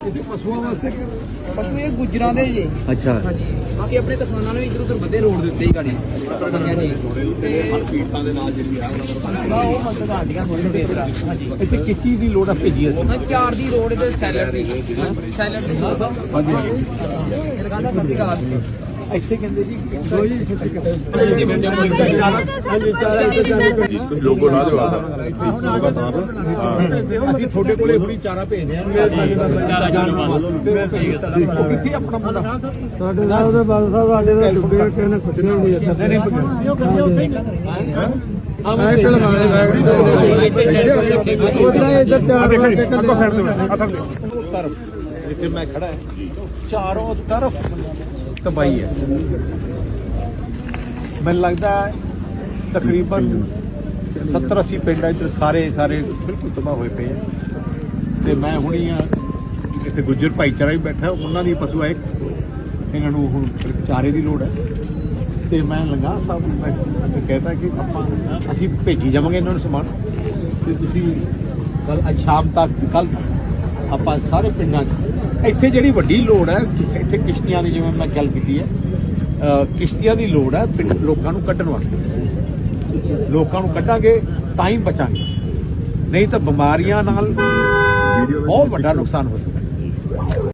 ਪਸ਼ੂਆਂ ਵਾਸਤੇ ਪਸ਼ੂ ਇਹ ਗੁੱਜਰਾਂ ਦੇ ਜੇ। ਅੱਛਾ। ਹਾਂਜੀ ਬਾਕੀ ਆਪਣੇ ਕਿਸਾਨਾਂ ਨੇ ਵੀ ਇਧਰ ਉਧਰ ਵਧੇ ਰੋਡ ਦੇ ਉੱਤੇ ਹੀ ਗਾੜੀ ਮੰਗਿਆ ਜੀ। ਤੇ ਪੀੜਤਾਂ ਦੇ ਨਾਲ ਜਿਹੜੀ ਆ ਉਹ ਮਤਲਬ ਗਾਡੀਆਂ ਥੋੜੀ ਥੋੜੀ ਇਧਰ ਹਾਂਜੀ। ਇੱਥੇ ਕਿੱਕੀ ਦੀ ਲੋੜ ਆ ਭੇਜੀ ਅਸੀਂ ਮੈਂ ਚਾਰ ਦੀ ਰੋਡ ਤੇ ਸੈਲਰ ਦੀ। ਸੈਲਰ ਦੀ। ਹਾਂਜੀ। ਇਹ ਦੁਕਾਨ ਦਾ ਕਾਲ ਇੱਥੇ ਕਹਿੰਦੇ ਜੀ ਲੋਗੋ ਲਾ ਦਿਓ। ਅਸੀਂ ਤੁਹਾਡੇ ਕੋਲੇ ਹੁਣੀ ਚਾਰਾ ਭੇਜਦੇ ਆ ਚਾਰਾ ਕਿੱਥੇ ਆਪਣਾ ਮੁੰਡਾ? ਸਾਡੇ ਨਾਲ ਉਹਦੇ ਬਾਦ ਸਾਹਿਬ ਸਾਡੇ ਦਾ ਡੁੱਬੇ ਕਿਸੇ ਨੇ ਕੁਛ ਨਹੀਂ ਇੱਥੇ। ਨਹੀਂ ਨਹੀਂ ਟੇਕਣ ਤਰਫ ਜਿੱਥੇ ਮੈਂ ਖੜਾ ਹਾਂ। ਚਾਰੋਂ ਤਰਫ। ਤਬਾਹੀ ਹੈ। ਮੈਨੂੰ ਲੱਗਦਾ ਤਕਰੀਬਨ 70 80 ਪਿੰਡ ਇੱਧਰ ਸਾਰੇ ਸਾਰੇ ਬਿਲਕੁਲ ਤਬਾਹ ਹੋਏ ਪਏ ਆ। ਤੇ ਮੈਂ ਹੁਣੀ ਆ ਇੱਥੇ ਗੁੱਜਰ ਭਾਈਚਾਰਾ ਵੀ ਬੈਠਾ, ਉਹਨਾਂ ਦੀ ਪਸ਼ੂ ਆਏ ਇਹਨਾਂ ਨੂੰ ਹੁਣ ਚਾਰੇ ਦੀ ਲੋੜ ਹੈ। ਤੇ ਮੈਂ ਲੰਗਾ ਸਾਹਿਬ ਨੂੰ ਮੈਂ ਅੱਗੇ ਕਹਿਤਾ ਕਿ ਆਪਾਂ ਅਸੀਂ ਭੇਜੀ ਜਾਵਾਂਗੇ ਇਹਨਾਂ ਨੂੰ ਸਮਾਨ। ਤੇ ਤੁਸੀਂ ਕੱਲ ਅੱਜ ਸ਼ਾਮ ਤੱਕ ਕੱਲ ਆਪਾਂ ਸਾਰੇ ਪਿੰਡਾਂ 'ਚ ਇੱਥੇ ਜਿਹੜੀ ਵੱਡੀ ਲੋੜ ਹੈ, ਇੱਥੇ ਕਿਸ਼ਤੀਆਂ ਦੀ ਜਿਵੇਂ ਮੈਂ ਗੱਲ ਕੀਤੀ ਹੈ ਕਿਸ਼ਤੀਆਂ ਦੀ ਲੋੜ ਹੈ ਪਿੰਡ ਲੋਕਾਂ ਨੂੰ ਕੱਢਣ ਵਾਸਤੇ। ਲੋਕਾਂ ਨੂੰ ਕੱਢਾਂਗੇ, ਤਾਂ ਹੀ ਬਚਾਂਗੇ। ਨਹੀਂ ਤਾਂ ਬਿਮਾਰੀਆਂ ਨਾਲ ਬਹੁਤ ਵੱਡਾ ਨੁਕਸਾਨ ਹੋ ਸਕਦਾ।